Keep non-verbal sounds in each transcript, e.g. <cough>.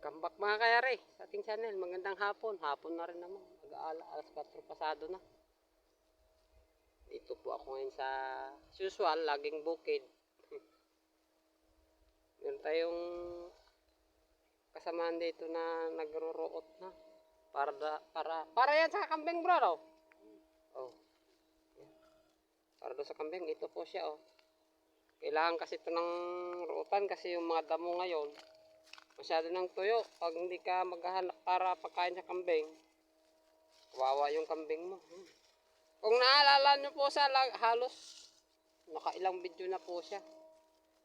Welcome back mga kayari sa ating channel. Magandang hapon. Hapon na rin naman. Mag-aala, alas 4 pasado na. Dito po ako ngayon sa usual, laging bukid. <laughs> Meron tayong kasamahan dito na nagroroot na. Para, para, para yan sa kambing bro, no? Oh. Para doon sa kambing, ito po siya, oh. Kailangan kasi ito ng ruutan kasi yung mga damo ngayon, masyado ng tuyo. Pag hindi ka maghahanap para pagkain sa kambing, kawawa yung kambing mo. Kung naalala nyo po sa halos nakailang video na po siya.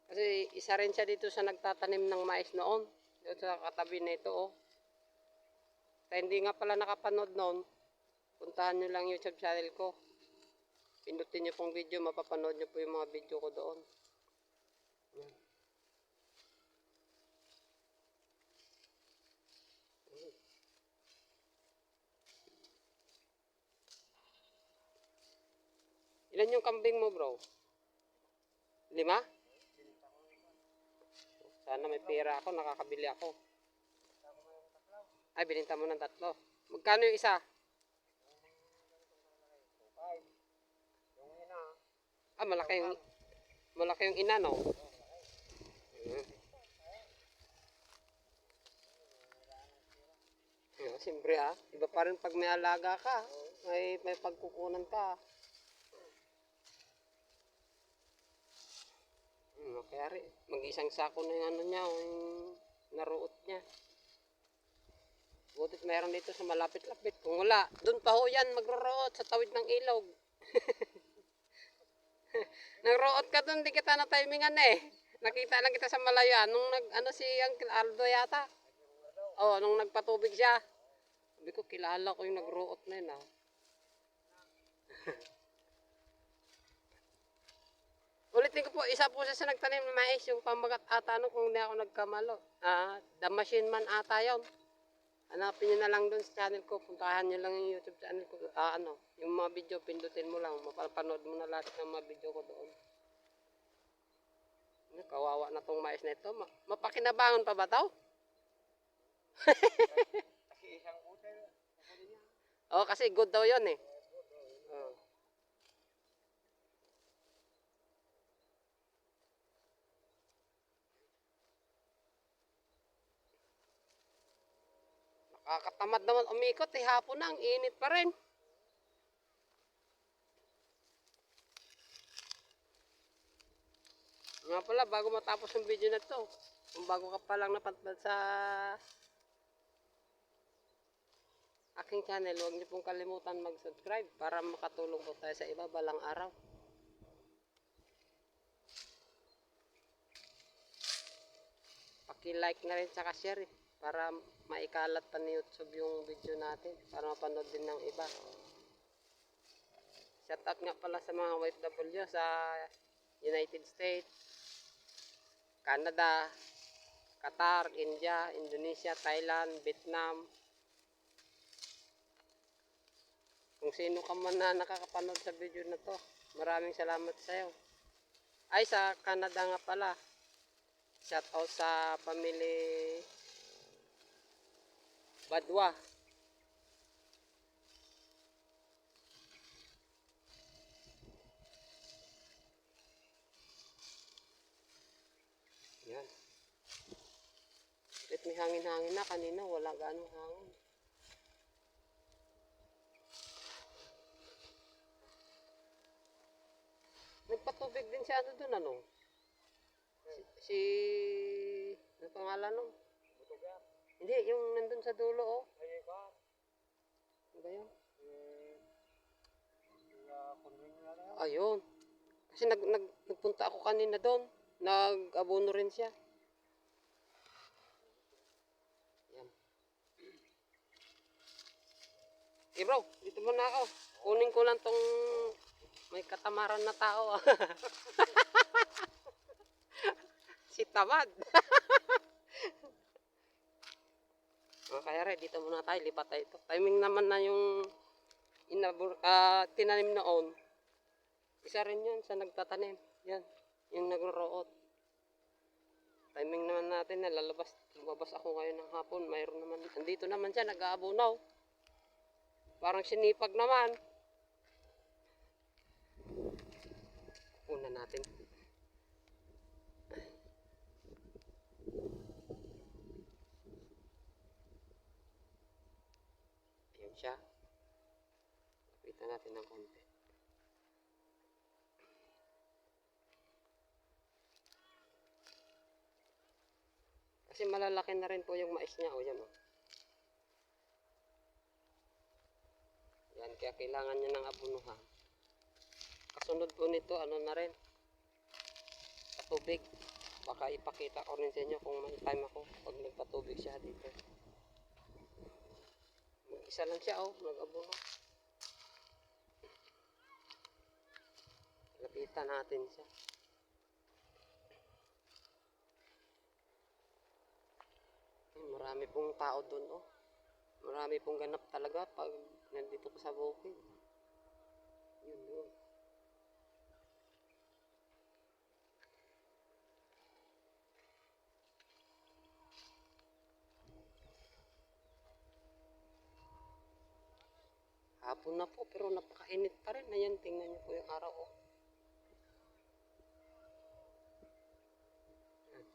Kasi isa rin siya dito sa nagtatanim ng mais noon. Dito sa katabi na ito oh. Kaya hindi nga pala nakapanood noon, puntahan nyo lang YouTube channel ko. Pindutin nyo pong video, mapapanood nyo po yung mga video ko doon. Ilan yung kambing mo, bro? Lima? Sana may pera ako, nakakabili ako. Ay, bininta mo ng tatlo. Magkano yung isa? Ah, malaki yung malaki yung ina, no? Hmm. Siyempre ah. Iba pa rin pag may alaga ka. May, may pagkukunan ka. Hmm, kaya rin. Mag-isang sako na yung ano niya, yung naruot niya. Butit meron dito sa malapit-lapit. Kung wala, doon pa ho yan magroroot sa tawid ng ilog. <laughs> Nagroot ka doon, di kita na timingan eh. Nakita lang kita sa malayo. ah, Nung nag, ano si Uncle Aldo yata. Oh, nung nagpatubig siya. Sabi ko, kilala ko yung nagroot na yun ah. <laughs> Ulitin ko po, isa po siya sa nagtanim ng mais, yung pamagat ata no, kung hindi ako nagkamalo. Ah, The Machine Man ata yun. Hanapin nyo na lang doon sa channel ko. Puntahan nyo lang yung YouTube channel ko. Ah, ano, yung mga video, pindutin mo lang. Mapapanood mo na lahat ng mga video ko doon. Kawawa na tong mais na ito. Ma mapakinabangon pa ba butel. <laughs> Oo, kasi good daw yun eh. Nakakatamad naman umikot eh. Hapon na, ang init pa rin. Nga pala, bago matapos yung video na to, kung bago ka pa lang napadpad sa aking channel, huwag niyo pong kalimutan mag-subscribe para makatulong po tayo sa iba balang araw. Paki-like na rin sa share eh, para maikalat pa ni YouTube yung video natin para mapanood din ng iba. Shoutout nga pala sa mga OFW sa United States, Canada, Qatar, India, Indonesia, Thailand, Vietnam, Kung sino ka man na nakakapanood sa video na to, maraming salamat sa iyo. Ay, sa Canada nga pala. Shout out sa family Badwa. Yan. Kahit may hangin-hangin na, kanina wala ganong hangin. Nagpatubig din si ano doon, ano? Si, si ano pangalan nung? Butuga. Hindi, yung nandun sa dulo, oh. Ay, ka. Ano ba yun? Eh, lang. Ayun. Kasi nag, nag, nagpunta ako kanina doon. Nag-abono rin siya. Yan. Eh bro, dito muna ako. Kunin ko lang tong may katamaran na tao. ah. <laughs> si Tamad. <laughs> oh, kaya re, dito muna tayo. Lipat tayo ito. Timing naman na yung inabur, ah, tinanim noon. Isa rin yun sa nagtatanim. Yan. Yung nagroroot. Timing naman na natin na lalabas. Lumabas ako ngayon ng hapon. Mayroon naman. Andito naman siya, nag-aabunaw. Parang sinipag naman. Una natin. Ayan siya. Lapitan natin ng konti. Kasi malalaki na rin po yung mais niya. O yan o. Yan, kaya kailangan niya ng abunuhan. Kasunod po nito, ano na rin. Patubig. Baka ipakita ko rin sa inyo kung may time ako pag nagpatubig siya dito. Mag-isa lang siya oh, nag-abuno. Lapitan natin siya. Ay, marami pong tao doon oh. Marami pong ganap talaga pag nandito ka sa bukid. Yun yun. Hapon na po, pero napakainit pa rin. Ayan, tingnan niyo po yung araw. Oh. Yan.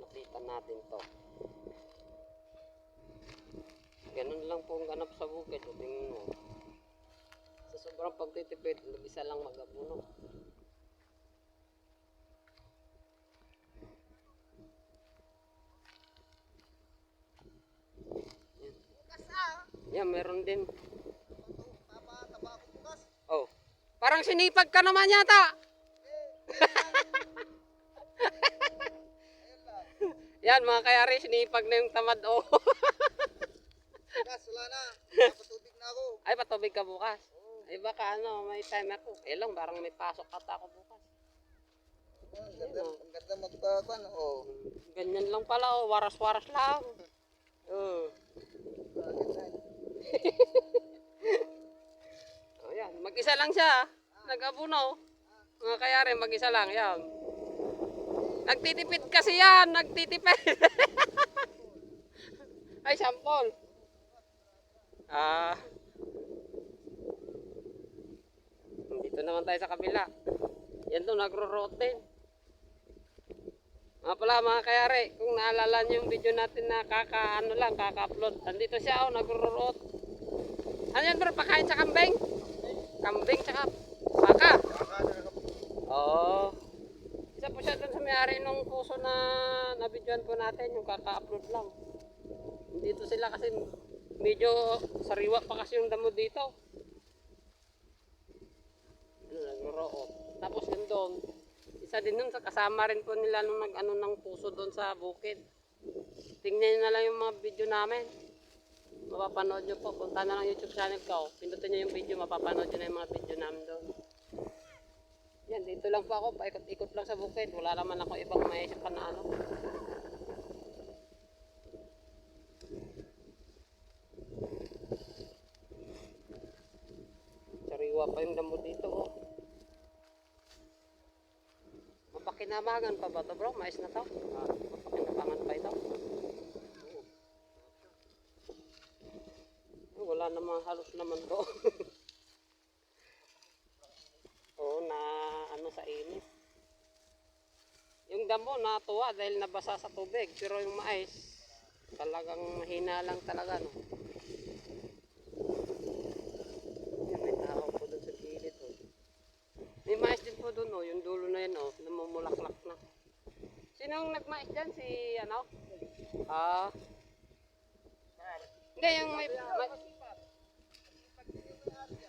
Lapitan natin to. Ganun lang po ang ganap sa bukid. O, Tingnan mo. Sa sobrang pagtitipid, mag-isa lang mag-abuno. Yan, meron din. Oh. Parang sinipag ka naman yata. Yan, mga kayari, sinipag na yung tamad. Oh. <laughs> Gas, wala na. Napatubig na ako. Ay, patubig ka bukas. Ay, baka ano, may time ako. Eh lang, parang may pasok ata ako bukas. Ang ganda, ang ganda magpapan. Oh. Ganyan lang pala, oh. Waras-waras lang. Oh. <laughs> oh, yan. Mag-isa lang siya. Nag-abuno. Mga kayari, mag-isa lang. Yan. Nagtitipid kasi yan. Nagtitipid. <laughs> Ay, sample. Ah. Dito naman tayo sa kabila. Yan to, nagro-rote din. Mga pala mga kayari, kung naalala niyo yung video natin na kaka ano lang, kaka-upload. Andito siya oh, nagro-rote. Ano yan bro, pakain sa kambing? Kambing tsaka baka. Oo. Isa po siya dun sa may-ari nung puso na nabidyoan po natin, yung kaka-upload lang. Dito sila kasi medyo sariwa pa kasi yung damo dito. Ano, nagro-root. Tapos yun doon, isa din sa kasama rin po nila nung nag-ano ng puso doon sa bukid. Tingnan nyo na lang yung mga video namin. Mapapanood nyo po. Punta na lang YouTube channel ko. Pindutin nyo yung video, mapapanood nyo na yung mga video namin doon. Yan, dito lang po ako. Paikot-ikot lang sa bukid. Wala naman ako ibang maisip pa na ano. Sariwa pa yung damo dito. Oh. Mapakinamagan pa ba to bro? Mais na to? Ah, mapakinabangan pa ito? Wala namang halos naman to. <laughs> Oo, na ano sa inis. Yung damo natuwa dahil nabasa sa tubig. Pero yung mais, talagang mahina lang talaga. No? Yan, may tao po doon sa gilid. Oh. May mais din po doon, oh. yung dulo na yan, oh, namumulaklak na. Sinong nagmais dyan? Si, ano? Ah. Hindi, yung may... may...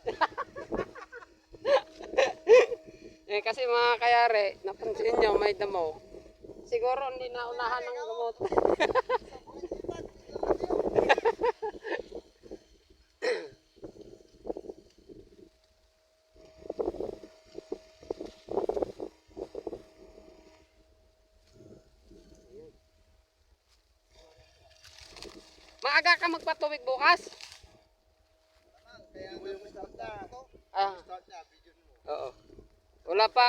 <laughs> eh, kasi mga kayari, napansin nyo, may damo. Siguro hindi na unahan ng gamot. Maaga ka magpatubig bukas? Kaya nga start na ako. Ah, Start na, video mo. oo. Wala pa.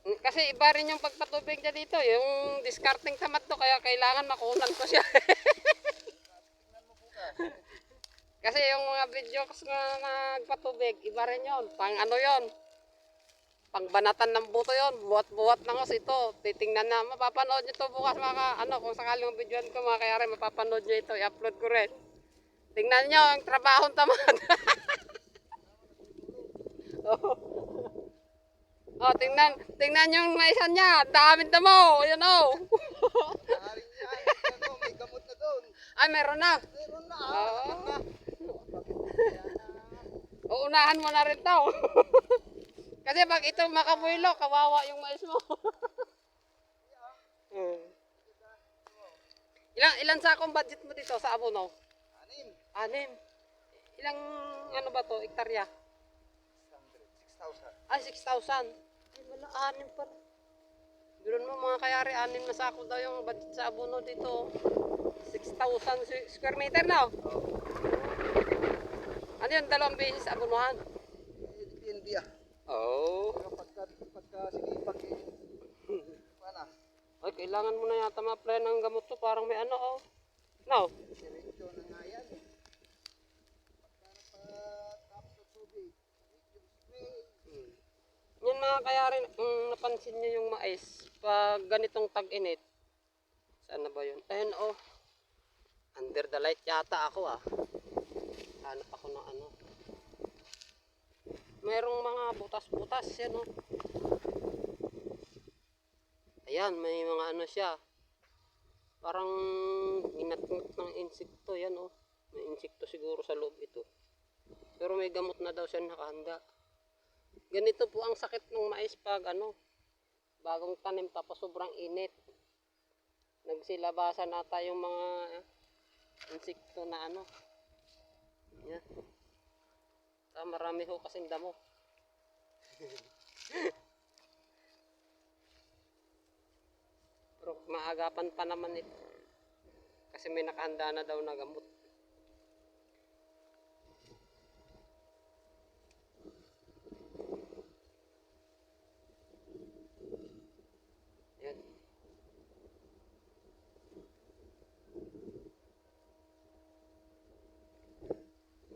Kasi iba rin yung pagpatubig niya dito. Yung discarding tamad to, kaya kailangan makunan ko siya. <laughs> Kasi yung mga videos na nagpatubig, iba rin yun. Pang ano yun? Pang banatan ng buto yun. Buhat-buhat ng os ito. Titingnan na. Mapapanood nyo to bukas mga ano, kung sakaling videoan ko mga kayari, mapapanood nyo ito. I-upload ko rin. Tingnan nyo ang trabahong tamad. <laughs> oh. Oh, tingnan, tingnan yung naisa niya. Daming damo. Yan oh. Haring yan. Ano, may gamot na doon. Ay, meron na. Meron na. Oo. ah. na. Uunahan mo na rin to. <laughs> Kasi pag ito makabuilo, kawawa yung mais mo. <laughs> Hmm. ilang ilan sa akong budget mo dito sa abono? Anim. Anim. Ilang ano ba to, hektarya? 6,000. Ay, 6,000. Wala, anim pa. Biron mo mga kayari, anim na sako daw yung budget sa abono dito. 6,000 si- square meter na. Ano yun, dalawang beses abonohan? Depende ah. Oo. Pero pagka, pagka sinipag eh. <laughs> Wala. Ay, kailangan mo na yata ma-apply ng gamot to. Parang may ano, oh. No? Diretso na nga yan eh. Pagka nagpa-tapos sa tubig. Medyo spray. Hmm. Yan mga kaya rin, kung napansin nyo yung mais, pag ganitong tag-init, saan na ba yun? Ayun, oh. Under the light yata ako, ah. Hanap ako ng ano. Merong mga butas-butas, yan, oh. Ayan, may mga ano siya. Parang inatngat ng insekto, yan, oh. May insekto siguro sa loob ito. Pero may gamot na daw siya nakahanda. Ganito po ang sakit ng mais pag ano, bagong tanim tapos sobrang init. Nagsilabasan ata yung mga insekto na ano. Yan. Ah, marami ho kasing damo. <laughs> Pero maagapan pa naman ito. Kasi may nakahanda na daw na gamot. Yan.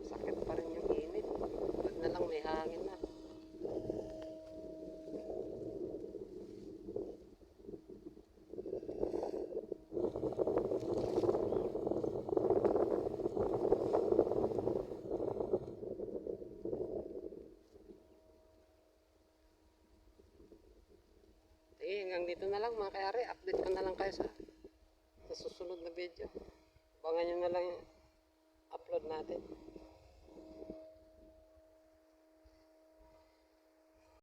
Masakit pa rin yung init. Ba't na lang may hangin na. Sige, hanggang kayari. Update ko na lang kayo sa, sa susunod na video. Abangan nyo na lang yung upload natin.